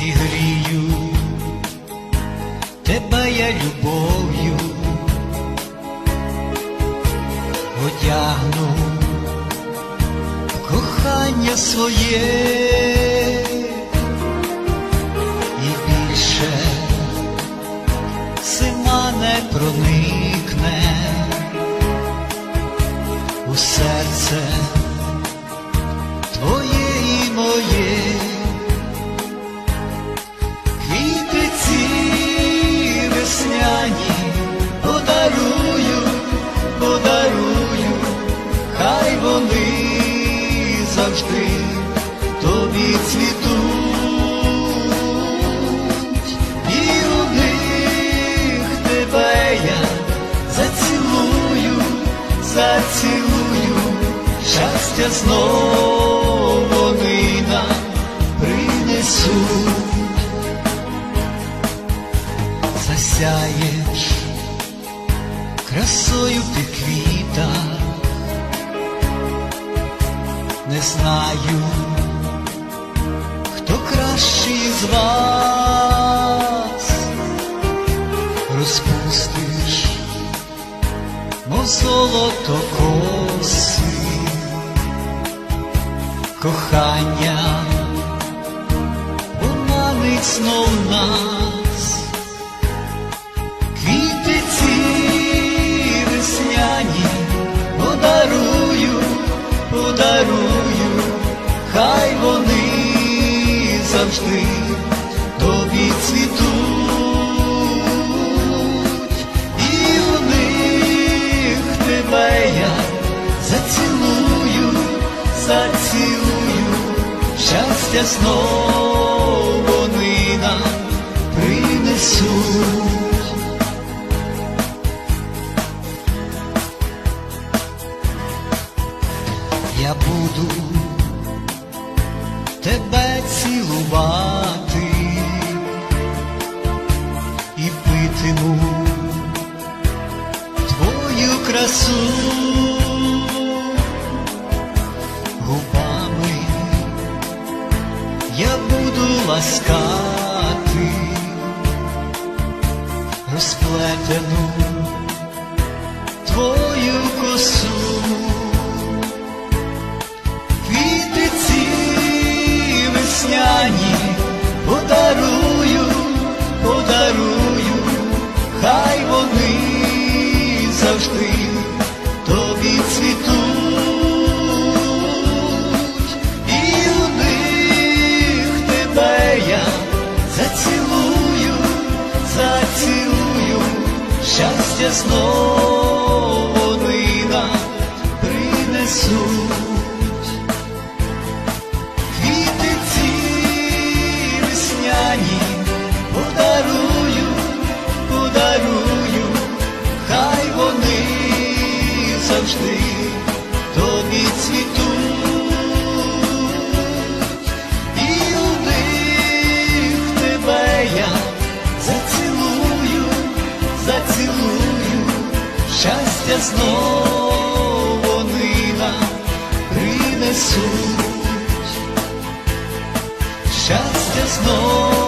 зігрію, тебе я любов'ю. Одягну кохання своє. І більше зима не проникне у серце зацілую, щастя знов вони нам принесуть. засяєш красою ти квіта, не знаю, хто кращий з вас мов золото коси, кохання поманить знов нас. Квіти ці весняні подарую, подарую, хай вони завжди тобі цвітуть, тебе я зацілую, зацілую, щастя знов вони нам принесуть. я буду тебе цілувати ласкати розплетену твою щастя знов вони нам принесуть. Квіти ці весняні подарую, подарую, хай вони завжди тобі цвітуть, знов вони нам принесуть. Щастя знов